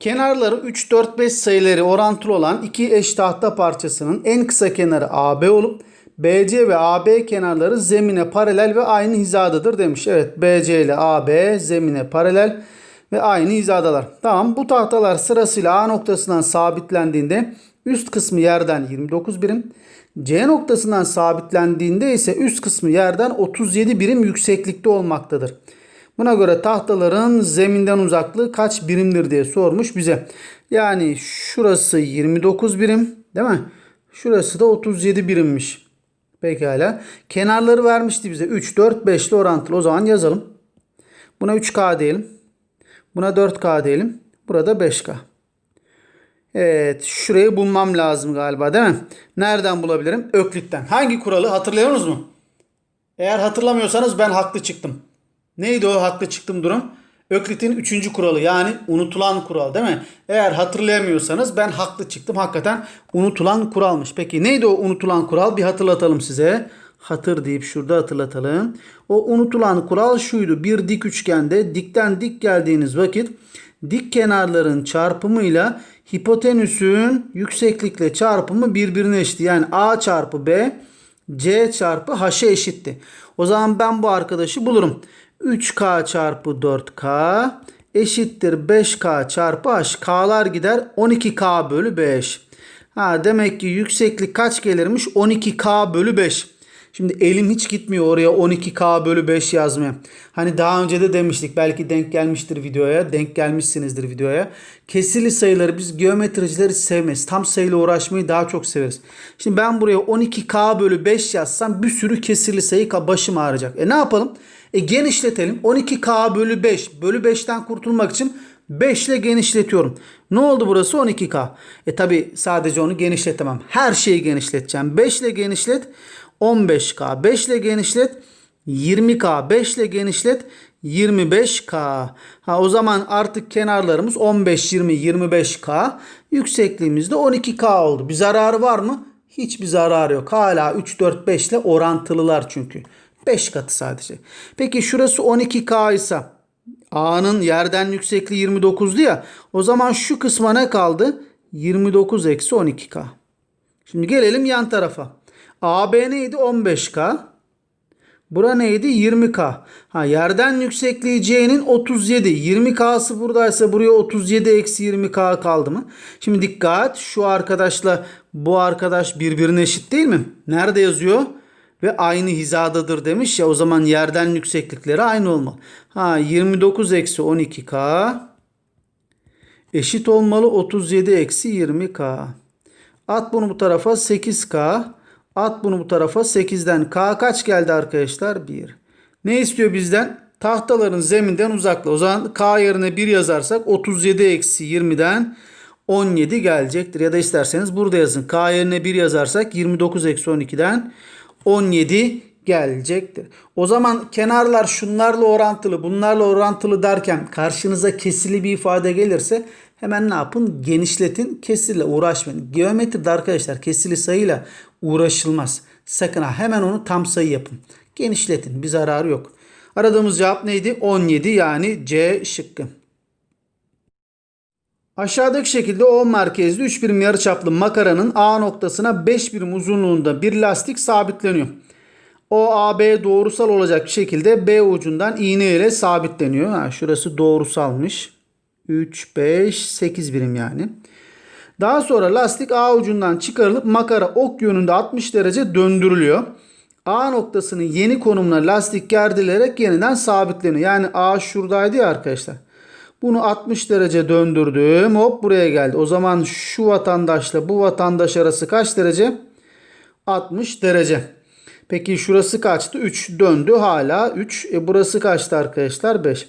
Kenarları 3, 4, 5 sayıları orantılı olan iki eş tahta parçasının en kısa kenarı AB olup BC ve AB kenarları zemine paralel ve aynı hizadadır demiş. Evet BC ile AB zemine paralel ve aynı hizadalar. Tamam bu tahtalar sırasıyla A noktasından sabitlendiğinde üst kısmı yerden 29 birim, C noktasından sabitlendiğinde ise üst kısmı yerden 37 birim yükseklikte olmaktadır. Buna göre tahtaların zeminden uzaklığı kaç birimdir diye sormuş bize. Yani şurası 29 birim değil mi? Şurası da 37 birimmiş. Pekala. Kenarları vermişti bize. 3, 4, 5 ile orantılı. O zaman yazalım. Buna 3K diyelim. Buna 4K diyelim. Burada 5K. Evet. Şurayı bulmam lazım galiba değil mi? Nereden bulabilirim? Öklitten. Hangi kuralı hatırlıyor musunuz mu? Eğer hatırlamıyorsanız ben haklı çıktım. Neydi o haklı çıktım durum? Öklit'in üçüncü kuralı yani unutulan kural değil mi? Eğer hatırlayamıyorsanız ben haklı çıktım. Hakikaten unutulan kuralmış. Peki neydi o unutulan kural? Bir hatırlatalım size. Hatır deyip şurada hatırlatalım. O unutulan kural şuydu. Bir dik üçgende dikten dik geldiğiniz vakit dik kenarların çarpımıyla hipotenüsün yükseklikle çarpımı birbirine eşit. Yani A çarpı B C çarpı H'e eşitti. O zaman ben bu arkadaşı bulurum. 3K çarpı 4K eşittir 5K çarpı H. K'lar gider 12K bölü 5. Ha, demek ki yükseklik kaç gelirmiş? 12K bölü 5. Şimdi elim hiç gitmiyor oraya 12K bölü 5 yazmaya. Hani daha önce de demiştik belki denk gelmiştir videoya. Denk gelmişsinizdir videoya. Kesirli sayıları biz geometriciler hiç sevmeyiz. Tam sayıyla uğraşmayı daha çok severiz. Şimdi ben buraya 12K bölü 5 yazsam bir sürü kesirli sayı başım ağrıyacak. E ne yapalım? E genişletelim. 12K bölü 5. Bölü 5'ten kurtulmak için 5 ile genişletiyorum. Ne oldu burası? 12K. E tabi sadece onu genişletemem. Her şeyi genişleteceğim. 5 ile genişlet. 15K. 5 ile genişlet. 20K. 5 ile genişlet. 25K. Ha o zaman artık kenarlarımız 15, 20, 25K. Yüksekliğimiz de 12K oldu. Bir zararı var mı? Hiçbir zararı yok. Hala 3, 4, 5 ile orantılılar çünkü. 5 katı sadece. Peki şurası 12K ise A'nın yerden yüksekliği 29'du ya. O zaman şu kısma ne kaldı? 29 eksi 12K. Şimdi gelelim yan tarafa. AB neydi? 15K. Bura neydi? 20K. Ha yerden yüksekliği C'nin 37. 20K'sı buradaysa buraya 37 eksi 20K kaldı mı? Şimdi dikkat. Şu arkadaşla bu arkadaş birbirine eşit değil mi? Nerede yazıyor? Ve aynı hizadadır demiş ya. O zaman yerden yükseklikleri aynı olmalı. Ha 29 eksi 12K eşit olmalı 37 eksi 20K. At bunu bu tarafa 8K. At bunu bu tarafa 8'den. K kaç geldi arkadaşlar? 1. Ne istiyor bizden? Tahtaların zeminden uzaklığı. O zaman K yerine 1 yazarsak 37 eksi 20'den 17 gelecektir. Ya da isterseniz burada yazın. K yerine 1 yazarsak 29 eksi 12'den 17 gelecektir. O zaman kenarlar şunlarla orantılı, bunlarla orantılı derken karşınıza kesili bir ifade gelirse hemen ne yapın? Genişletin, kesirle uğraşmayın. Geometride arkadaşlar kesili sayıyla uğraşılmaz. Sakın ha hemen onu tam sayı yapın. Genişletin, bir zararı yok. Aradığımız cevap neydi? 17 yani C şıkkı. Aşağıdaki şekilde O merkezli 3 birim yarıçaplı makaranın A noktasına 5 birim uzunluğunda bir lastik sabitleniyor. O AB doğrusal olacak şekilde B ucundan iğne ile sabitleniyor. Ha, şurası doğrusalmış. 3, 5, 8 birim yani. Daha sonra lastik A ucundan çıkarılıp makara ok yönünde 60 derece döndürülüyor. A noktasının yeni konumuna lastik gerdilerek yeniden sabitleniyor. Yani A şuradaydı ya arkadaşlar. Bunu 60 derece döndürdüm. Hop buraya geldi. O zaman şu vatandaşla bu vatandaş arası kaç derece? 60 derece. Peki şurası kaçtı? 3 döndü hala 3. E burası kaçtı arkadaşlar? 5.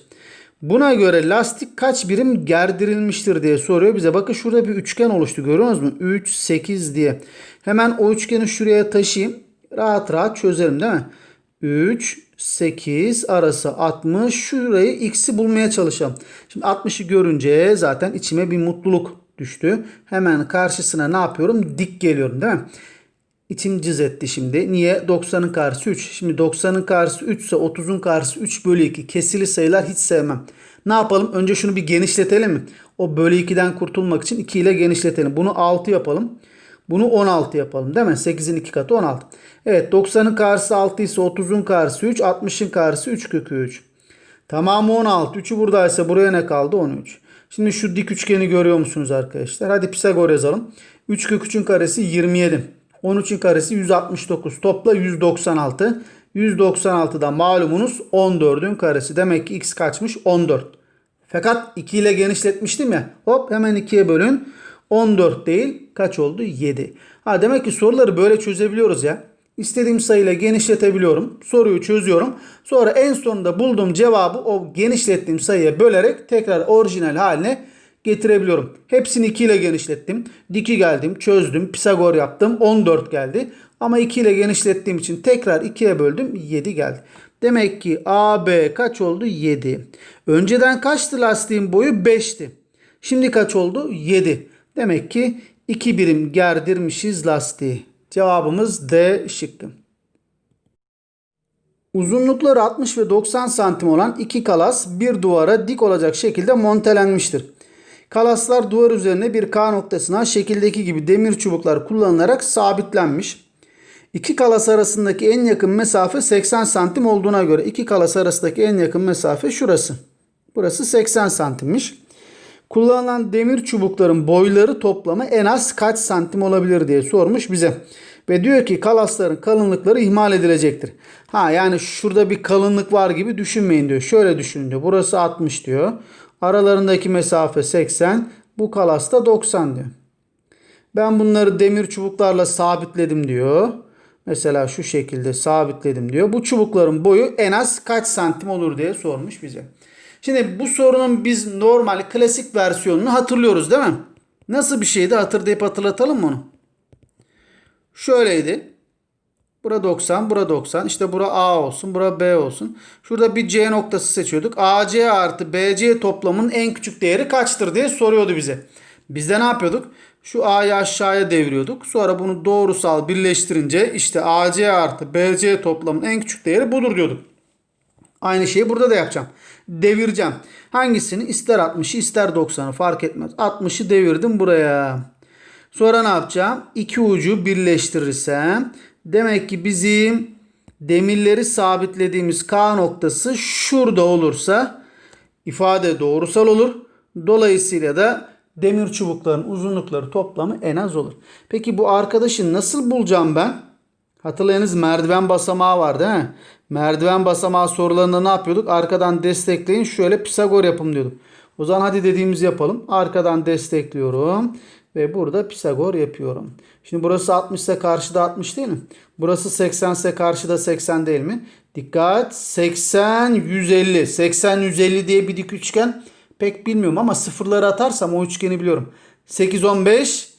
Buna göre lastik kaç birim gerdirilmiştir diye soruyor bize. Bakın şurada bir üçgen oluştu görüyor musunuz? 3, 8 diye. Hemen o üçgeni şuraya taşıyayım. Rahat rahat çözelim değil mi? 3, 8 arası 60. Şurayı x'i bulmaya çalışalım. Şimdi 60'ı görünce zaten içime bir mutluluk düştü. Hemen karşısına ne yapıyorum? Dik geliyorum değil mi? İçim cız etti şimdi. Niye? 90'ın karşısı 3. Şimdi 90'ın karşısı 3 ise 30'un karşısı 3 bölü 2. Kesili sayılar hiç sevmem. Ne yapalım? Önce şunu bir genişletelim mi? O bölü 2'den kurtulmak için 2 ile genişletelim. Bunu 6 yapalım. Bunu 16 yapalım değil mi? 8'in 2 katı 16. Evet 90'ın karşısı 6 ise 30'un karşısı 3. 60'ın karşısı 3 kökü 3. Tamamı 16. 3'ü buradaysa buraya ne kaldı? 13. Şimdi şu dik üçgeni görüyor musunuz arkadaşlar? Hadi Pisagor yazalım. 3 kök 3'ün karesi 27. 13'ün karesi 169. Topla 196. 196'da malumunuz 14'ün karesi. Demek ki x kaçmış? 14. Fakat 2 ile genişletmiştim ya. Hop hemen 2'ye bölün. 14 değil kaç oldu? 7. Ha demek ki soruları böyle çözebiliyoruz ya. İstediğim sayıyla genişletebiliyorum. Soruyu çözüyorum. Sonra en sonunda bulduğum cevabı o genişlettiğim sayıya bölerek tekrar orijinal haline getirebiliyorum. Hepsini 2 ile genişlettim. Diki geldim, çözdüm, Pisagor yaptım. 14 geldi. Ama 2 ile genişlettiğim için tekrar 2'ye böldüm. 7 geldi. Demek ki AB kaç oldu? 7. Önceden kaçtı lastiğin boyu? 5'ti. Şimdi kaç oldu? 7. Demek ki 2 birim gerdirmişiz lastiği. Cevabımız D şıkkı. Uzunlukları 60 ve 90 santim olan iki kalas bir duvara dik olacak şekilde montelenmiştir. Kalaslar duvar üzerine bir K noktasına şekildeki gibi demir çubuklar kullanılarak sabitlenmiş. İki kalas arasındaki en yakın mesafe 80 santim olduğuna göre iki kalas arasındaki en yakın mesafe şurası. Burası 80 santimmiş. Kullanılan demir çubukların boyları toplamı en az kaç santim olabilir diye sormuş bize. Ve diyor ki kalasların kalınlıkları ihmal edilecektir. Ha yani şurada bir kalınlık var gibi düşünmeyin diyor. Şöyle düşünün diyor. Burası 60 diyor. Aralarındaki mesafe 80. Bu kalasta 90 diyor. Ben bunları demir çubuklarla sabitledim diyor. Mesela şu şekilde sabitledim diyor. Bu çubukların boyu en az kaç santim olur diye sormuş bize. Şimdi bu sorunun biz normal klasik versiyonunu hatırlıyoruz değil mi? Nasıl bir şeydi hatırlayıp hatırlatalım mı onu? Şöyleydi. Bura 90, bura 90. İşte bura A olsun, bura B olsun. Şurada bir C noktası seçiyorduk. AC artı BC toplamının en küçük değeri kaçtır diye soruyordu bize. Biz de ne yapıyorduk? Şu A'yı aşağıya deviriyorduk. Sonra bunu doğrusal birleştirince işte AC artı BC toplamının en küçük değeri budur diyorduk. Aynı şeyi burada da yapacağım. Devireceğim. Hangisini? İster 60'ı ister 90'ı fark etmez. 60'ı devirdim buraya. Sonra ne yapacağım? İki ucu birleştirirsem demek ki bizim demirleri sabitlediğimiz K noktası şurada olursa ifade doğrusal olur. Dolayısıyla da demir çubukların uzunlukları toplamı en az olur. Peki bu arkadaşı nasıl bulacağım ben? Hatırlayınız merdiven basamağı var değil mi? Merdiven basamağı sorularında ne yapıyorduk? Arkadan destekleyin şöyle Pisagor yapım diyorduk. O zaman hadi dediğimizi yapalım. Arkadan destekliyorum. Ve burada Pisagor yapıyorum. Şimdi burası 60 ise karşıda 60 değil mi? Burası 80 ise karşıda 80 değil mi? Dikkat 80 150. 80 150 diye bir dik üçgen pek bilmiyorum ama sıfırları atarsam o üçgeni biliyorum. 8 15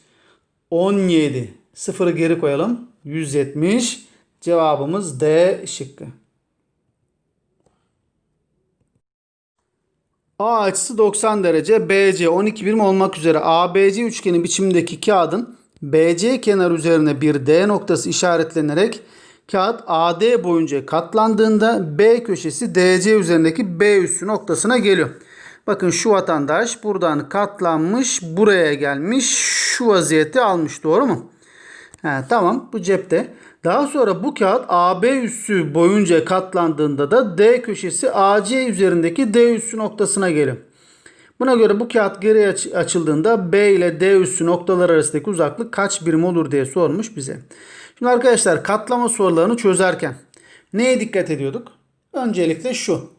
17. Sıfırı geri koyalım. 170. Cevabımız D şıkkı. A açısı 90 derece, BC 12 birim olmak üzere ABC üçgeni biçimindeki kağıdın BC kenar üzerine bir D noktası işaretlenerek kağıt AD boyunca katlandığında B köşesi DC üzerindeki B üssü noktasına geliyor. Bakın şu vatandaş buradan katlanmış buraya gelmiş şu vaziyeti almış doğru mu? He, tamam bu cepte. Daha sonra bu kağıt AB üssü boyunca katlandığında da D köşesi AC üzerindeki D üssü noktasına geliyor. Buna göre bu kağıt geri aç- açıldığında B ile D üssü noktalar arasındaki uzaklık kaç birim olur diye sormuş bize. Şimdi arkadaşlar katlama sorularını çözerken neye dikkat ediyorduk? Öncelikle şu.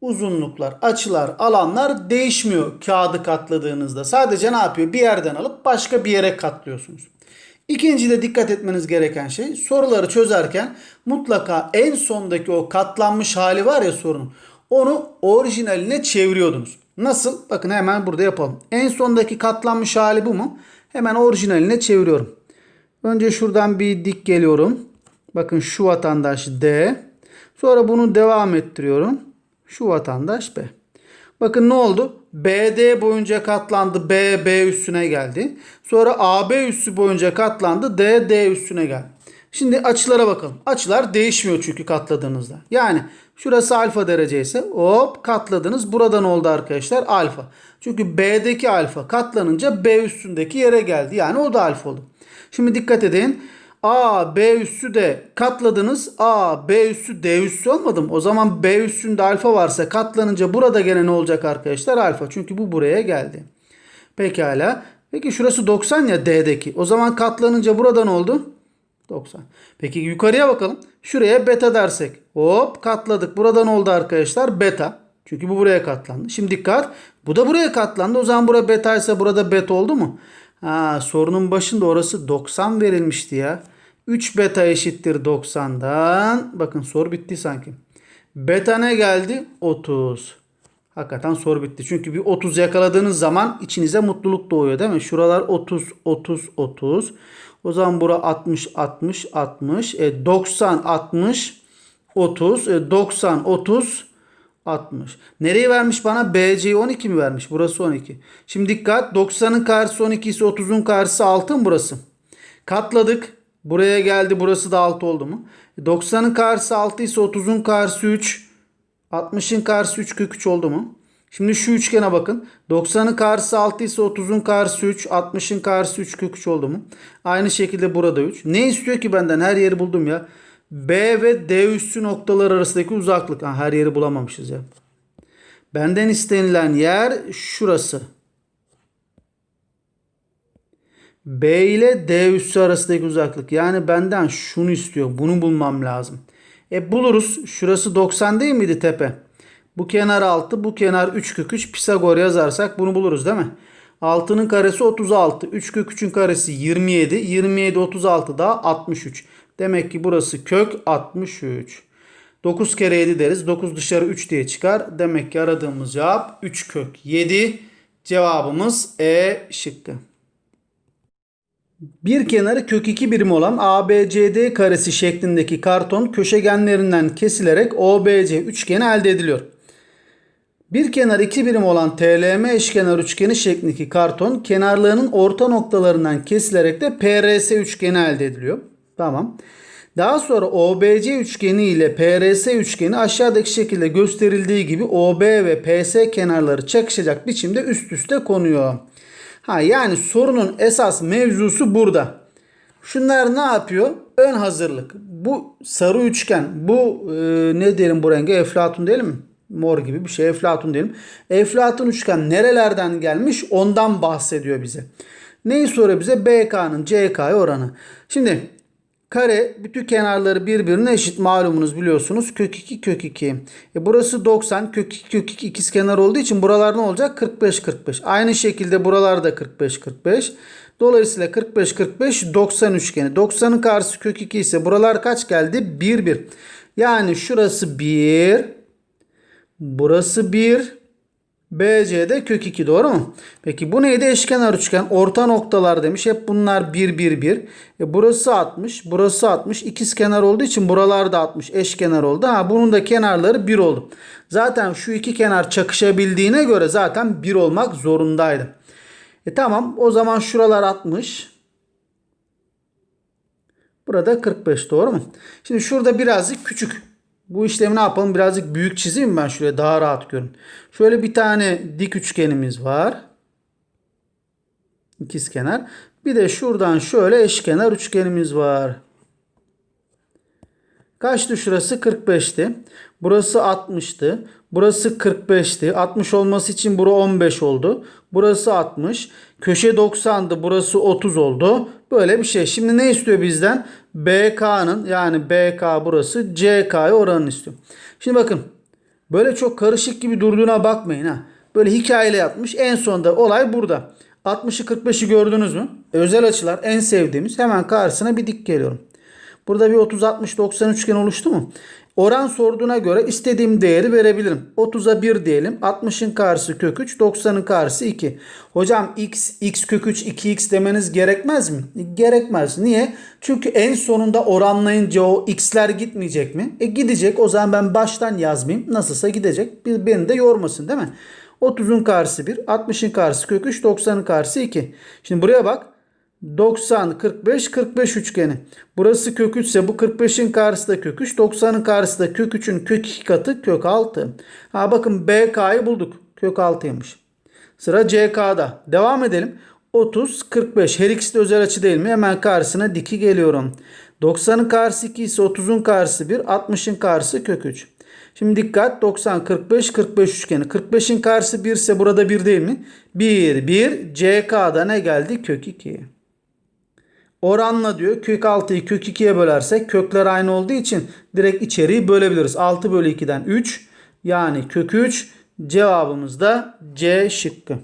Uzunluklar, açılar, alanlar değişmiyor kağıdı katladığınızda. Sadece ne yapıyor? Bir yerden alıp başka bir yere katlıyorsunuz. İkinci de dikkat etmeniz gereken şey soruları çözerken mutlaka en sondaki o katlanmış hali var ya sorunun. Onu orijinaline çeviriyordunuz. Nasıl? Bakın hemen burada yapalım. En sondaki katlanmış hali bu mu? Hemen orijinaline çeviriyorum. Önce şuradan bir dik geliyorum. Bakın şu vatandaş D. Sonra bunu devam ettiriyorum. Şu vatandaş B. Bakın ne oldu? BD boyunca katlandı. B, B üstüne geldi. Sonra AB üssü boyunca katlandı. D, D üstüne geldi. Şimdi açılara bakalım. Açılar değişmiyor çünkü katladığınızda. Yani şurası alfa derece ise hop katladınız. Buradan oldu arkadaşlar alfa. Çünkü B'deki alfa katlanınca B üstündeki yere geldi. Yani o da alfa oldu. Şimdi dikkat edin. A, B üssü de katladınız. A, B üssü, D üssü olmadı mı? O zaman B üssünde alfa varsa katlanınca burada gene ne olacak arkadaşlar? Alfa. Çünkü bu buraya geldi. Pekala. Peki şurası 90 ya D'deki. O zaman katlanınca burada ne oldu? 90. Peki yukarıya bakalım. Şuraya beta dersek. Hop katladık. Buradan oldu arkadaşlar beta. Çünkü bu buraya katlandı. Şimdi dikkat. Bu da buraya katlandı. O zaman bura beta ise burada beta oldu mu? Ha, sorunun başında orası 90 verilmişti ya. 3 beta eşittir 90'dan. Bakın soru bitti sanki. Beta ne geldi? 30. Hakikaten soru bitti. Çünkü bir 30 yakaladığınız zaman içinize mutluluk doğuyor değil mi? Şuralar 30, 30, 30. O zaman bura 60, 60, 60. E, 90, 60, 30. E, 90, 30, 60. Nereyi vermiş bana? BC'yi 12 mi vermiş? Burası 12. Şimdi dikkat. 90'ın karşısı 12 ise 30'un karşısı 6 mı burası? Katladık. Buraya geldi. Burası da 6 oldu mu? 90'ın karşısı 6 ise 30'un karşısı 3. 60'ın karşısı 3 kök 3 oldu mu? Şimdi şu üçgene bakın. 90'ın karşısı 6 ise 30'un karşısı 3. 60'ın karşısı 3 kök 3 oldu mu? Aynı şekilde burada 3. Ne istiyor ki benden? Her yeri buldum ya. B ve D üssü noktalar arasındaki uzaklık. Ha, her yeri bulamamışız ya. Benden istenilen yer şurası. B ile D üssü arasındaki uzaklık. Yani benden şunu istiyor. Bunu bulmam lazım. E buluruz. Şurası 90 değil miydi tepe? Bu kenar 6, bu kenar 3 kök 3. Pisagor yazarsak bunu buluruz değil mi? 6'nın karesi 36. 3 kök 3'ün karesi 27. 27 36 daha 63. Demek ki burası kök 63. 9 kere 7 deriz. 9 dışarı 3 diye çıkar. Demek ki aradığımız cevap 3 kök 7. Cevabımız E şıkkı. Bir kenarı kök 2 birim olan ABCD karesi şeklindeki karton köşegenlerinden kesilerek OBC üçgeni elde ediliyor. Bir kenar 2 birim olan TLM eşkenar üçgeni şeklindeki karton kenarlarının orta noktalarından kesilerek de PRS üçgeni elde ediliyor. Tamam. Daha sonra OBC üçgeni ile PRS üçgeni aşağıdaki şekilde gösterildiği gibi OB ve PS kenarları çakışacak biçimde üst üste konuyor. Ha yani sorunun esas mevzusu burada. Şunlar ne yapıyor? Ön hazırlık. Bu sarı üçgen, bu e, ne diyelim bu renge? Eflatun değil mi? Mor gibi bir şey. Eflatun diyelim. Eflatun üçgen nerelerden gelmiş? Ondan bahsediyor bize. Neyi soruyor bize? BK'nın CK'ya oranı. Şimdi Kare bütün kenarları birbirine eşit malumunuz biliyorsunuz. Kök 2 kök 2. E burası 90 kök 2 kök 2 ikiz kenar olduğu için buralar ne olacak? 45 45. Aynı şekilde buralar da 45 45. Dolayısıyla 45 45 90 üçgeni. 90'ın karşısı kök 2 ise buralar kaç geldi? 1 1. Yani şurası 1. Burası 1. BC'de kök 2 doğru mu? Peki bu neydi? Eşkenar üçgen. Orta noktalar demiş. Hep bunlar 1 1 1. E burası 60. Burası 60. İkiz kenar olduğu için buralar da 60. Eşkenar oldu. Ha bunun da kenarları 1 oldu. Zaten şu iki kenar çakışabildiğine göre zaten 1 olmak zorundaydı. E tamam o zaman şuralar 60. Burada 45 doğru mu? Şimdi şurada birazcık küçük. Bu işlemi ne yapalım? Birazcık büyük çizeyim ben şuraya daha rahat görün. Şöyle bir tane dik üçgenimiz var. İkiz kenar. Bir de şuradan şöyle eşkenar üçgenimiz var. Kaçtı şurası? 45'ti. Burası 60'tı. Burası 45'ti. 60 olması için bura 15 oldu. Burası 60. Köşe 90'dı. Burası 30 oldu. Böyle bir şey. Şimdi ne istiyor bizden? BK'nın yani BK burası CK'ya oranını istiyor. Şimdi bakın. Böyle çok karışık gibi durduğuna bakmayın ha. Böyle hikayeyle yapmış. En sonunda olay burada. 60'ı 45'i gördünüz mü? Özel açılar en sevdiğimiz. Hemen karşısına bir dik geliyorum. Burada bir 30 60 90 üçgen oluştu mu? Oran sorduğuna göre istediğim değeri verebilirim. 30'a 1 diyelim. 60'ın karşısı kök 3, 90'ın karşısı 2. Hocam x, x kök 3, 2x demeniz gerekmez mi? Gerekmez. Niye? Çünkü en sonunda oranlayınca o x'ler gitmeyecek mi? E gidecek. O zaman ben baştan yazmayayım. Nasılsa gidecek. Beni de yormasın değil mi? 30'un karşısı 1, 60'ın karşısı kök 3, 90'ın karşısı 2. Şimdi buraya bak. 90, 45, 45 üçgeni. Burası kök 3 ise bu 45'in karşısı da kök 3. 90'ın karşısı da kök 3'ün kök 2 katı kök 6. Ha bakın BK'yı bulduk. Kök 6'ymış. Sıra CK'da. Devam edelim. 30, 45. Her ikisi de özel açı değil mi? Hemen karşısına diki geliyorum. 90'ın karşısı 2 ise 30'un karşısı 1, 60'ın karşısı kök 3. Şimdi dikkat 90, 45, 45 üçgeni. 45'in karşısı 1 ise burada 1 değil mi? 1, 1. CK'da ne geldi? Kök 2. Oranla diyor kök 6'yı kök 2'ye bölersek kökler aynı olduğu için direkt içeriği bölebiliriz. 6 bölü 2'den 3 yani kök 3 cevabımız da C şıkkı.